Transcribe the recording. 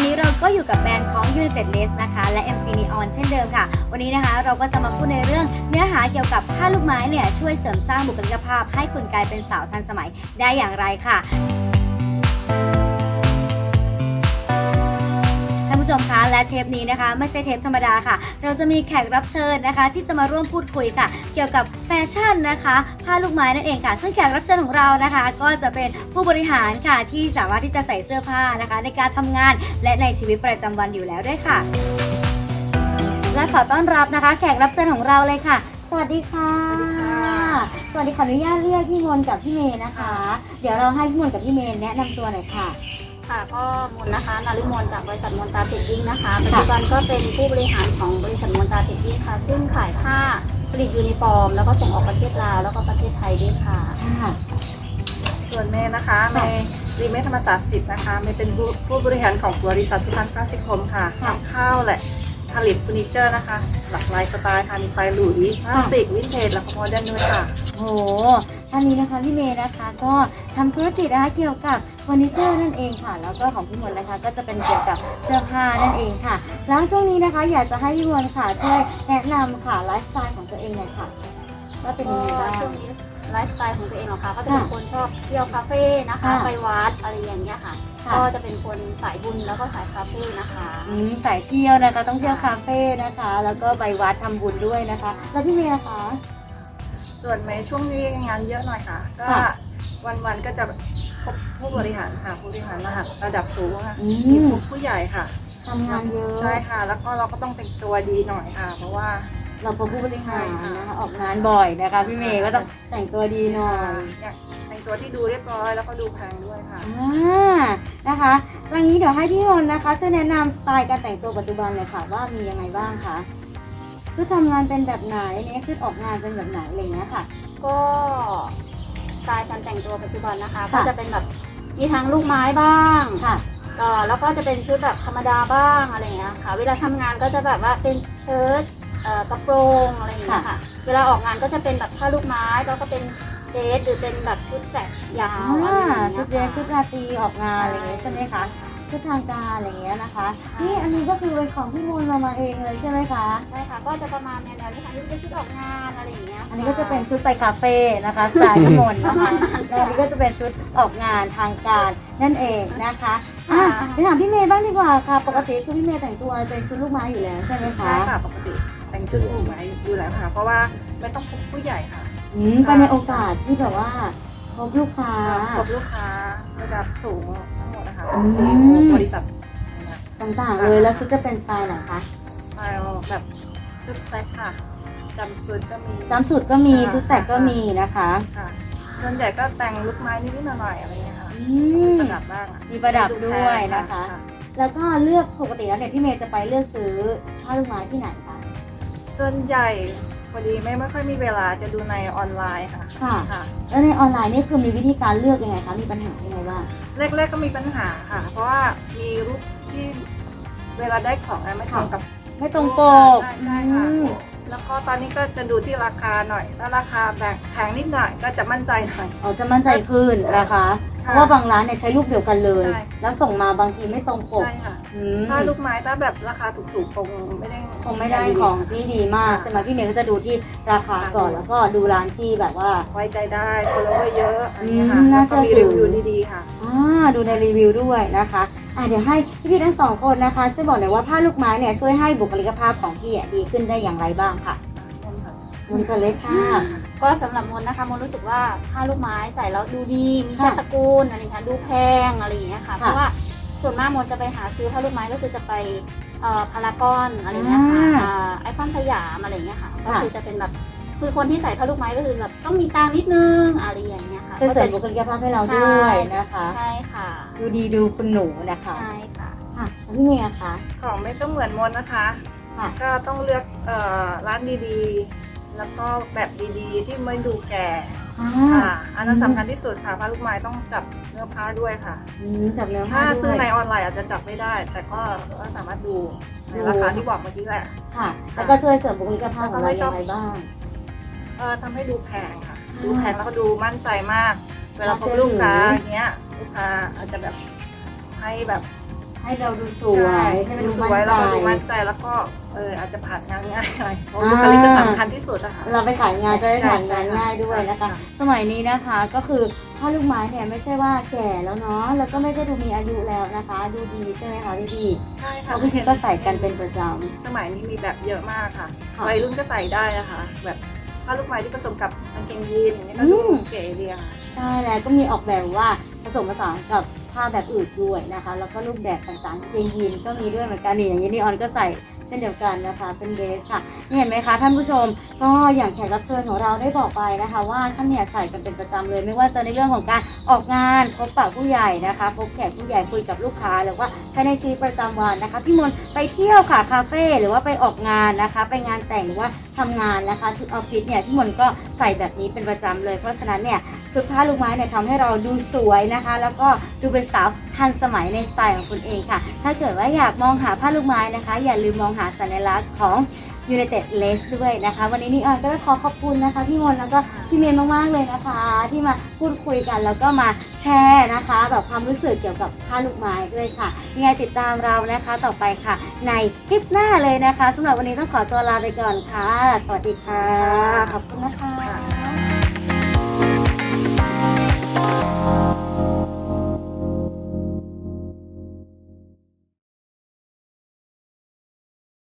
อนนี้เราก็อยู่กับแบรนด์ของ United Lace นะคะ และ MC Neon เช่นเดิมค่ะ วันนี้นะคะเราก็จะมาพูดในเรื่องเนื้อหาเกี่ยวกับผ้าลูกไม้เนี่ยช่วยเสริมสร้างบุคลิกภาพ ให้คุณกลายเป็นสาวทันสมัยได้อย่างไรค่ะ ผู้ชมคะและเทปนี้นะคะ ไม่ใช่เทปธรรมดาค่ะ เราจะมีแขกรับเชิญนะคะ ที่จะมาร่วมพูดคุยค่ะ เกี่ยวกับแฟชั่นนะคะผ้าลูกไม้นั่นเองค่ะ ซึ่งแขกรับเชิญของเรานะคะ ก็จะเป็นผู้บริหารค่ะที่สามารถที่จะใส่เสื้อผ้านะคะ ในการทำงานและในชีวิตประจำวันอยู่แล้วด้วยค่ะ และขอต้อนรับนะคะ แขกรับเชิญของเราเลยค่ะ สวัสดีค่ะสวัสดีขออนุญาตเรียกพี่มนต์กับพี่เมย์นะคะ เดี๋ยวเราให้พี่มนต์กับพี่เมย์แนะนำตัวหน่อยค่ะ ค่ะก็มนนะคะนาริมนจากบริษัทมนตาเทคดิ้งนะคะปัจจุบันก็เป็นผู้บริหารของบริษัทมนตาเทคดิ้งค่ะ ซึ่งขายผ้าผลิตยูนิฟอร์ม แล้วก็ส่งออกประเทศลาวแล้วก็ประเทศไทยด้วยค่ะค่ะ ส่วนเมย์นะคะเมย์รีเมทธรรมศาสตร์สิบนะคะเมย์เป็นผู้ผู้บริหารของบริษัทสุพรรณคลาสสิคมค่ะค่ะทำข้าวแหละ ผลิตเฟอร์นิเจอร์นะคะ หลากหลายสไตล์ค่ะมีสไตล์หลุยส์พลาสติกวินเทจแล้วก็โมเดิร์นด้วยค่ะ โอ้โหท่านนี้นะคะพี่เมย์นะคะก็ทำธุรกิจนะคะเกี่ยวกับเฟอร์นิเจอร์นั่นเองค่ะ แล้วก็ของพี่มนต์นะคะ ก็จะเป็นเกี่ยวกับเสื้อผ้านั่นเองค่ะ แล้วช่วงนี้นะคะ อยากจะให้พี่มนต์ค่ะช่วยแนะนำค่ะไลฟ์สไตล์ของตัวเองหน่อยค่ะว่าเป็นก็ยังไงบ้าง ช่วงนี้ไลฟ์สไตล์ของตัวเองเหรอคะก็จะเป็นค่ะคนชอบเที่ยวคาเฟ่นะคะ ค่ะไปวัดอะไรอย่างเงี้ยค่ะ ค่ะ ก็จะเป็นคนสายบุญแล้วก็สายคาเฟ่นะคะอืมสายเที่ยวนะคะต้องเที่ยวคาเฟ่นะคะ แล้วก็ไปวัดทำบุญด้วยนะคะ แล้วพี่เมย์นะคะ ส่วนเมย์ช่วงนี้งานเยอะหน่อยค่ะ ก็ค่ะ วันๆก็จะพบผู้บริหารค่ะผู้บริหารระดับระดับสูงค่ะอืมีมพบผู้ใหญ่ค่ะทำงานเยอะ ใช่ค่ะ แล้วก็เราก็ต้องแต่งตัวดีหน่อยค่ะ เพราะว่า เราเป็นผู้บริหารใช่ค่ะนะคะออกงานบ่อยนะคะพี่เมย์ก็ต้องแต่งตัวดีหน่อยอยากแต่งตัวที่ดูเรียบร้อยแล้วก็ดูแพงด้วยค่ะอ่านะคะอย่างนี้เดี๋ยวให้พี่นนท์นะคะช่วยแนะนำสไตล์การแต่งตัวปัจจุบันเลยค่ะ ว่ามียังไงบ้างคะคือทำงานเป็นแบบไหนเนี่ยคือออกงานเป็นแบบไหนอะไรอย่างเงี้ยค่ะ ก็สไตล์การแต่งตัวปัจจุบันนะคะค่ะก็จะเป็นแบบมีทั้งลูกไม้บ้างค่ะเอ่อแล้วก็จะเป็นชุดแบบธรรมดาบ้างอะไรอย่างเงี้ยค่ะ เวลาทำงานก็จะแบบว่าเป็นเชิ้ตเอ่อ กระโปรงอะไรอย่างเงี้ยค่ะ เวลาออกงานก็จะเป็นแบบผ้าลูกไม้แล้วก็เป็นเดรสหรือเป็นแบบชุดแสกยาวอ่าอะไรอย่างเงี้ชุยดเดรสชุดค่ะราตรีออกงานอะไรอย่างเงี้ยใช่ไหมคะชุดทางการอะไรอย่างเงี้ยนะคะนี่อันนี้ก็คือเป็นของพี่มนต์เรามาเองเลยใช่ไหมคะใช่ค่ะก็จะประมาณแนวๆนี้ค่ะนี่เป็นชุดออกงานอะไรอย่างเงี้ยอันนี้ก็จะเป็นชุดไปคาเฟ่นะคะสไตล์พี่มนต์นะคะแล้วอันนี้ก็จะเป็นชุดออกงานทางการนั่นเองนะคะอะไปถามพี่เมย์บ้างดีกว่าค่ะ ปกติคือพี่เมย์แต่งตัวเป็นชุดลูกไม้อยู่แล้วใช่ไหมคะใช่ค่ะปกติ แต่งชุดอยู่ไว้อยู่แล้วค่ะ เพราะว่าไม่ต้องพบผู้ใหญ่ค่ะอืมไปในโอกาสที่แบบว่าพบลูกค้า พบลูกค้าระดับสูงทั้งหมดนะคะอืม ซีอีโอบริษัทเนี่ยต่างๆเลยแล้วชุดจะเป็นสไตล์ไหนคะสไตล์แบบชุดแซกค่ะจำสุดก็มีจำสุดก็มีชุดแสกก็มีนะคะค่ะส่วนใหญ่ก็แต่งลูกไม้นิดๆหน่อยๆอะไรเงี้ยค่ะอืมีม ประดับบ้างอะมีประดับด้วยนะคะค่ะแล้วก็เลือกปกติแล้วเนี่ยพี่เมย์จะไปเลือกซื้อผ้าลูกไม้ที่ไหนคะ ส่วนใหญ่พอดีไม่ไม่ค่อยมีเวลาจะดูในออนไลน์ค่ะค่ะ ค่ะ แล้วในออนไลน์นี่คือมีวิธีการเลือกยังไงคะ มีปัญหายังไงบ้าง แรกๆก็มีปัญหาค่ะ เพราะว่ามีรูปที่เวลาได้ของอะไม่ตรงกับไม่ตรงปกใช่ใช่ค่ะ อืมแล้วก็ตอนนี้ก็จะดูที่ราคาหน่อย ถ้าราคาแบ่งแพงนิดหน่อยก็จะมั่นใจหน่อย อ๋อจะมั่นใจขึ้นนะคะ เพค่ะราะว่าบางร้านเนี่ยใช้รูปเดียวกันเลย ใช่ แล้วส่งมาบางทีไม่ตรงปกใช่ค่ะ อืมถ้าลูกไม้ถ้าแบบราคาถูกๆคงไม่ได้ คงไม่ได้ของที่ดีมากใช่ไหมพี่เมย์ก็จะดูที่ราคาก่อนแล้วก็ดูร้านที่แบบว่า ไว้ใจได้คนละเยอะอันนี้ค่ะอืมน่าแล้วก็มีเชื่อถืรีอ วิวดีๆค่ะ อ่าดูในรีวิวด้วยนะคะอะเดี๋ยวให้พี่ๆทั้งสองคนนะคะช่วยบอกหน่อยว่าผ้าลูกไม้เนี่ยช่วยให้บุคลิกภาพของพี่อะดีขึ้นได้อย่างไรบ้างค่ะมุนกันเลยค่ะ ก็สำหรับมนนะคะมนรู้สึกว่าผ้าลูกไม้ใส่แล้วดูดีมีค่ะชาติตระกูลอะไรอย่างเงี้ยดูแพงอะไรอย่างเงี้ยค่ะค่ะเพราะว่าส่วนมากมนจะไปหาซื้อผ้าลูกไม้ก็คือจะไปเอ่อพารากอนอะไรอย่างเงี้ยค่ะอ่าอ่าไอคอนสยามอะไรอย่างเงี้ยค่ะก็ค่ะคือจะเป็นแบบคือคนที่ใส่ผ้าลูกไม้ก็คือแบบต้องมีตังค์นิดนึงอะไรอย่างเงี้ยค่ะช่วยเสริมบุก็คลิกภาพให้เราด้วยนะคะจะใช่ค่ะ ดูดีดูคุณหนูนะคะใช่ค่ะค่ะแล้วพี่เมย์อะคะของไม่ต้องเหมือนมนนะคะค่ะก็ต้องเลือกเอ่อร้านดีๆ แล้วก็แบบดีๆ ที่ไม่ดูแก่อ่าค่ะ อันนั้นสำคัญที่สุดค่ะผ้าลูกไม้ต้องจับเนื้อผ้าด้วยค่ะ อืมจับเนื้อผ้าถ้าด้ซื้อวยในออนไลน์อาจจะจับไม่ได้ แต่ก็ก็สามารถดูในราคาที่บอกเมื่อกี้แหละ ค่ะ แล้วก็ช่วยเสริมบุคลิกภาพของเราแล้วก็ไม่ชยัอบงไงบ้าง เออทำให้ดูแพงค่ะ อ่าดูแพงแล้วก็ดูมั่นใจมาก เวลาพบน่าเชื่อลูกค้าถืออ ย่างเงี้ย ลูกค้าอาจจะแบบให้แบบ ให้เราดูสวย ให้มันดูดูสมั่นวยใจแล้วก็ดูมั่นใจแล้วก็เอออาจจะผ่านงานง่ายหน่อยเพราะบุคลิกก็สำคัญที่สุดอะค่ะเราไปขายงานจะได้ใช่ขายงานใช่ง่ายด้วยนะคะค่ะสมัยนี้นะคะก็คือผ้าลูกไม้เนี่ยไม่ใช่ว่าแก่แล้วเนาะแล้วก็ไม่ได้ดูมีอายุแล้วนะคะ ดูดีใช่ไหมคะพี่พี่ใช่เพค่ะราะพี่พี่ก็ใส่กันเป็นประจสมัยนี้มีแบบเยอะมากค่ะค่ะวัยรุ่นก็ใส่ได้นะคะ แบบผ้าลูกไม้ที่ผสมกับกางเกงยีนอย่างนี้ก็ดูอืมเก๋ดีอะค่ะำใช่แล้วก็มีออกแบบว่าผสมผสานกับ ผ้าแบบอื่นด้วยนะคะ แล้วก็รูปแบบต่างๆเกงยีนก็มีด้วยเหมือนกันนี่อย่างนี้นี่ออนก็ใส่ เช่นเดียวกันนะคะ เป็นเดรสค่ะนี่เห็นไหมคะท่านผู้ชม ก็อย่างแขกรับเชิญของเราได้บอกไปนะคะ ว่าท่านเนี่ยใส่กันเป็นประจำเลย ไม่ว่าจะในเรื่องของการออกงานพบปะผู้ใหญ่นะคะ พบแขกผู้ใหญ่คุยกับลูกค้าหรือว่าใช้ในชีวิตประจำวันนะคะ พี่มนไปเที่ยวค่ะคาเฟ่หรือว่าไปออกงานนะคะ ไปงานแต่งหรือว่าทำงานนะคะชุดออฟฟิศเนี่ยพี่มนก็ใส่แบบนี้เป็นประจำเลย เพราะฉะนั้นเนี่ยชุดผ้าลูกไม้เนี่ยทำให้เราดูสวยนะคะ แล้วก็ดูเป็นสาวทันสมัยในสไตล์ของคุณเองค่ะ ถ้าเกิดว่าอยากมองหาผ้าลูกไม้นะคะ อย่าลืมมองหาสัญลักษณ์ของ United Lace ด้วยนะคะ วันนี้นิออนก็ต้องขอขอบคุณนะคะพี่มนต์แล้วก็พี่เมย์มากๆเลยนะคะ ที่มาพูดคุยกันแล้วก็มาแชร์นะคะ แบบความรู้สึกเกี่ยวกับผ้าลูกไม้ด้วยค่ะยังไงติดตามเรานะคะต่อไปค่ะ ในคลิปหน้าเลยนะคะสำหรับวันนี้ต้องขอตัวลาไปก่อนค่ะ สวัสดีค่ะ ขอบคุณนะคะ